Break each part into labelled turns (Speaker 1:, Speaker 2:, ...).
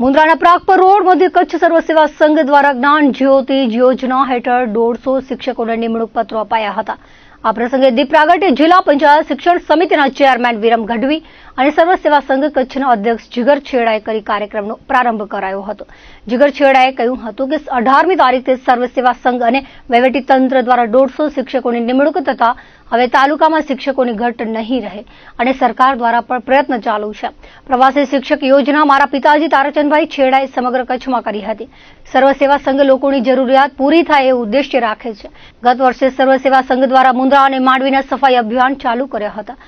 Speaker 1: મુન્દ્રાના Pragpar road મધ્ય કચ્છ સર્વ સેવા સંઘ દ્વારા જ્ઞાન જ્યોતિ યોજના હેઠળ દોઢસો શિક્ષકોને નિમણૂક પત્રો અપાયા હતા. આ પ્રસંગે દીપ પ્રાગટ્ય જિલ્લા પંચાયત શિક્ષણ સમિતિના ચેરમેન વિરમ ગઢવી અને સર્વ સેવા સંઘ કચ્છના અધ્યક્ષ જીગર છેડાએ કરી કાર્યક્રમનો પ્રારંભ કરાયો હતો. જીગર છેડાએ કહ્યું હતું કે અઢારમી તારીખથી સર્વ સેવા સંઘ અને તંત્ર દ્વારા દોઢસો શિક્ષકોની નિમણૂક થતા હવે તાલુકામાં શિક્ષકોની ઘટ નહીં રહે અને સરકાર દ્વારા પણ પ્રયત્ન ચાલુ છે. પ્રવાસી શિક્ષક યોજના મારા પિતાજી તારાચંદભાઈ છેડાએ સમગ્ર કચ્છમાં કરી હતી. સર્વ સેવા સંઘ લોકોની જરૂરિયાત પૂરી થાય એ ઉદ્દેશ્ય રાખે છે. ગત વર્ષે સર્વ સેવા સંઘ દ્વારા મુન્દ્રા અને માંડવીના સફાઈ અભિયાન ચાલુ કર્યા હતા.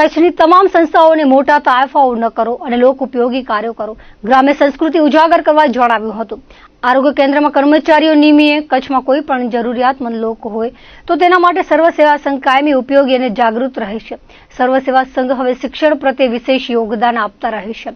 Speaker 1: કચ્છની તમામ સંસ્થાઓને મોટા તાયફાઓ ન કરો અને લોક ઉપયોગી કાર્યો કરો. ગ્રામ્ય સંસ્કૃતિ ઉજાગર કરવા જણાવ્યું હતું. આરોગ્ય કેન્દ્રમાં કર્મચારીઓ નિમિયે કચ્છમાં કોઈ પણ જરૂરિયાતમંદ લોકો હોય તો તેના માટે સર્વ સેવા સંઘ કાયમી ઉપયોગી અને જાગૃત રહે છે સર્વ સેવા સંઘ હવે શિક્ષણ પ્રત્યે વિશેષ યોગદાન આપતા રહેશે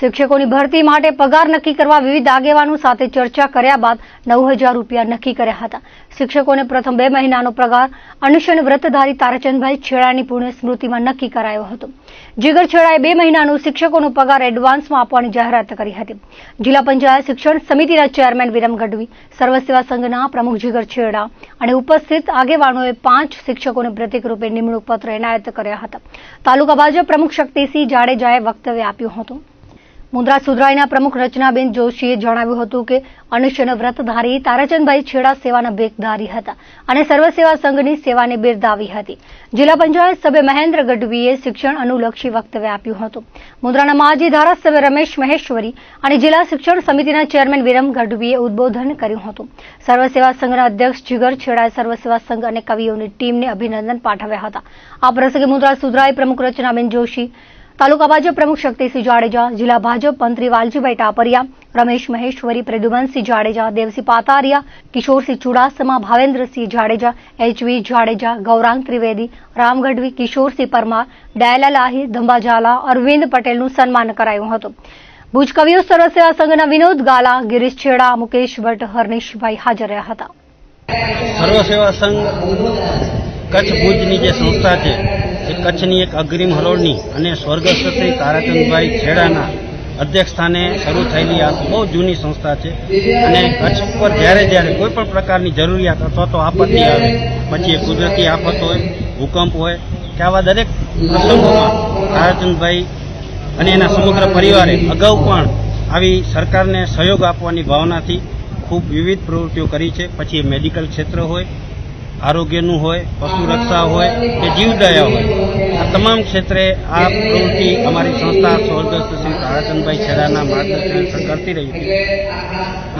Speaker 1: શિક્ષકોની ભરતી માટે પગાર નક્કી કરવા વિવિધ આગેવાનો સાથે ચર્ચા કર્યા બાદ નવ હજાર રૂપિયા નક્કી કર્યા હતા. શિક્ષકોને પ્રથમ બે મહિનાનો પગાર અનુષ્ઠાન વ્રતધારી તારાચંદભાઈ છેડાની પુણ્ય સ્મૃતિમાં નક્કી કરાયો હતો. જીગર છેડાએ બે મહિનાનો શિક્ષકોનો પગાર એડવાન્સમાં આપવાની જાહેરાત કરી હતી. જિલ્લા પંચાયત શિક્ષણ સમિતિના ચેરમેન વિરમ ગઢવી, સર્વ સેવા સંઘના પ્રમુખ જીગર છેડા અને ઉપસ્થિત આગેવાનોએ પાંચ શિક્ષકોને પ્રતિકરૂપે નિમણૂક પત્ર એનાયત કર્યા હતા. તાલુકા ભાજપ પ્રમુખ શક્તિસિંહ જાડેજાએ વક્તવ્ય આપ્યું હતું. મુન્દ્રા સુધરાઈના પ્રમુખ રચનાબેન જોશીએ જણાવ્યું હતું કે અનુષ્યનો વ્રતધારી તારાચંદભાઈ છેડા સેવાના બેગધારી હતા અને સર્વ સેવા સંઘની સેવાને બિરદાવી હતી. જિલ્લા પંચાયત સભ્ય મહેન્દ્ર ગઢવીએ શિક્ષણ અનુલક્ષી વક્તવ્ય આપ્યું હતું. મુન્દ્રાના માજી ધારાસભ્ય રમેશ મહેશ્વરી અને જિલ્લા શિક્ષણ સમિતિના ચેરમેન વિરમ ગઢવીએ ઉદબોધન કર્યું હતું. સર્વ સેવા સંઘના અધ્યક્ષ જીગર છેડાએ સર્વ સેવા સંઘ અને કવિઓની ટીમને અભિનંદન પાઠવ્યા હતા. આ પ્રસંગે મુન્દ્રા સુધરાઈ પ્રમુખ રચનાબેન જોશી તાલુકા ભાજપ પ્રમુખ શક્તિસિંહ જાડેજા, જિલ્લા ભાજપ મંત્રી વાલજીભાઈ ટાપરિયા, રમેશ મહેશ્વરી, પ્રદ્યુમનસિંહ જાડેજા, દેવસિંહ પાતારિયા, કિશોરસિંહ ચુડાસમા, ભાવેન્દ્રસિંહ જાડેજા, એચવી જાડેજા, ગૌરાંગ ત્રિવેદી રામ કિશોરસિંહ પરમાર દયાલાલ આહિર ધંબાઝાલા અરવિંદ પટેલનું સન્માન કરાયું હતું. ભુજ કવિઓ સર્વ સંઘના વિનોદ ગાલા, ગિરીશ છેડા, મુકેશ ભટ્ટ, હરનીશભાઈ હાજર રહ્યા હતા.
Speaker 2: સર્વસેવા સંઘ કચ્છ ભુજની જે સંસ્થા છે કચ્છની એક અગ્રીમ હરોળની અને સ્વર્ગસ્થ શ્રી તારાચંદભાઈ છેડાના અધ્યક્ષ સ્થાને શરૂ થયેલી આ બહુ જૂની સંસ્થા છે. અને કચ્છ ઉપર જ્યારે જ્યારે કોઈ પણ પ્રકારની જરૂરિયાત અથવા તો આપત્તિ આવે, પછી એ કુદરતી આફત હોય, ભૂકંપ હોય, કે આવા દરેક પ્રસંગોમાં તારાચંદભાઈ અને એના સમગ્ર પરિવારે અગાઉ પણ આવી સરકારને સહયોગ આપવાની ભાવનાથી ખૂબ વિવિધ પ્રવૃત્તિઓ કરી છે. પછી એ મેડિકલ ક્ષેત્ર હોય આરોગ્યનું હોય, પશુ રક્ષા હોય કે જીવદયા હોય. આ તમામ ક્ષેત્રે આ પ્રવૃત્તિ અમારી સંસ્થા સ્વર્ગસ્થ શ્રી તારાચંદભાઈ છેડાના માર્ગદર્શન કરતી રહી છે.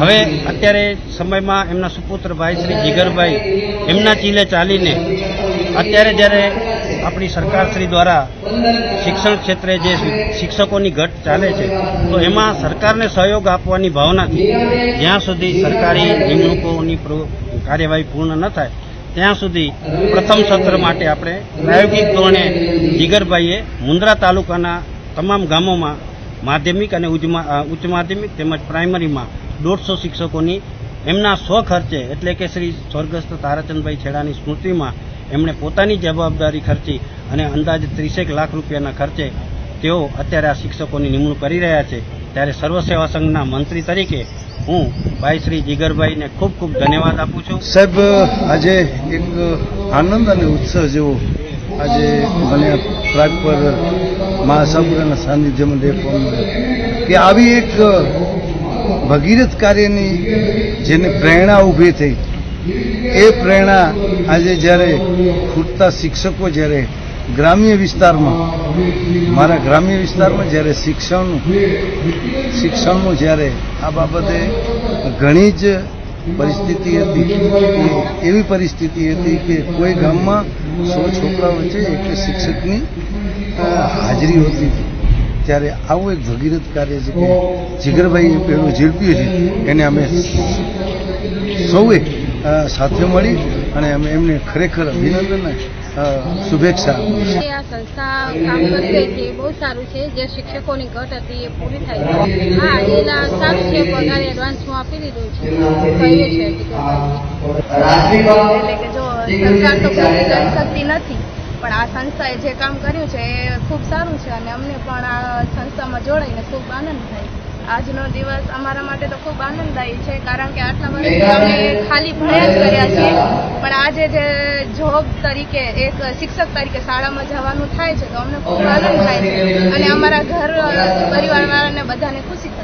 Speaker 2: હવે અત્યારે સમયમાં એમના સુપુત્ર ભાઈ શ્રી જીગરભાઈ, એમના ચીલે ચાલીને અત્યારે જ્યારે આપણી સરકાર શ્રી દ્વારા શિક્ષણ ક્ષેત્રે જે શિક્ષકોની ઘટ ચાલે છે, તો એમાં સરકારને સહયોગ આપવાની ભાવનાથી જ્યાં સુધી સરકારી નિમણૂકોની કાર્યવાહી પૂર્ણ ન થાય ત્યાં સુધી પ્રથમ સત્ર માટે આપણે પ્રાયોગિક ધોરણે જીગરભાઈએ મુન્દ્રા તાલુકાના તમામ ગામોમાં માધ્યમિક અને ઉચ્ચ- માધ્યમિક તેમજ પ્રાઇમરીમાં દોઢસો શિક્ષકોની એમના સ્વખર્ચે, એટલે કે શ્રી સ્વર્ગસ્થ તારાચંદભાઈ છેડાની સ્મૃતિમાં એમણે પોતાની જવાબદારી ખર્ચી અને અંદાજે ત્રીસેક લાખ રૂપિયાના ખર્ચે તેઓ અત્યારે આ શિક્ષકોની નિમણૂક કરી રહ્યા છે. ત્યારે સર્વસેવા સંઘના મંત્રી તરીકે હું ભાઈ શ્રી જીગરભાઈને ખૂબ ખૂબ ધન્યવાદ આપું છું.
Speaker 3: સાહેબ, આજે એક આનંદ અને ઉત્સવ જેવો આજે મને પ્રાગ પર મહાસાગરના સાનિધ્યમાં દેખવા મળ્યો કે આવી એક ભગીરથ કાર્યની જેને પ્રેરણા ઊભી થઈ, એ પ્રેરણા આજે જ્યારે ખૂટતા શિક્ષકો જ્યારે ગ્રામ્ય વિસ્તારમાં, મારા ગ્રામ્ય વિસ્તારમાં જ્યારે શિક્ષણનું શિક્ષણનું જ્યારે આ બાબતે ઘણી જ પરિસ્થિતિ હતી એવી પરિસ્થિતિ હતી કે કોઈ ગામમાં સો છોકરા વચ્ચે એક શિક્ષકની હાજરી હોતી હતી. ત્યારે આવું એક ભગીરથ કાર્ય છે કે જીગરભાઈએ પેલું ઝીલપ્યું છે, એને અમે સૌએ સાથે મળી અને અમે એમને ખરેખર અભિનંદન શુભેચ્છા.
Speaker 4: એના સારું છે. પગાર એડવાન્સમાં આપી દીધું છે.
Speaker 5: સરકાર તો. પૂરી શકતી નથી. પણ આ સંસ્થાએ જે કામ કર્યું છે એ ખૂબ સારું છે અને અમને પણ આ સંસ્થામાં જોડાઈને ખૂબ આનંદ થાય આજનો દિવસ અમારા માટે તો ખૂબ આનંદદાયી છે કારણ કે આટલા વર્ષથી અમે ખાલી ભણ્યા જ કર્યા છીએ. પણ આજે જે જોબ તરીકે એક શિક્ષક તરીકે શાળામાં જવાનું થાય છે તો અમને ખૂબ આનંદ થાય છે. અને અમારા ઘર પરિવારવાળાને બધાને ખુશી થાય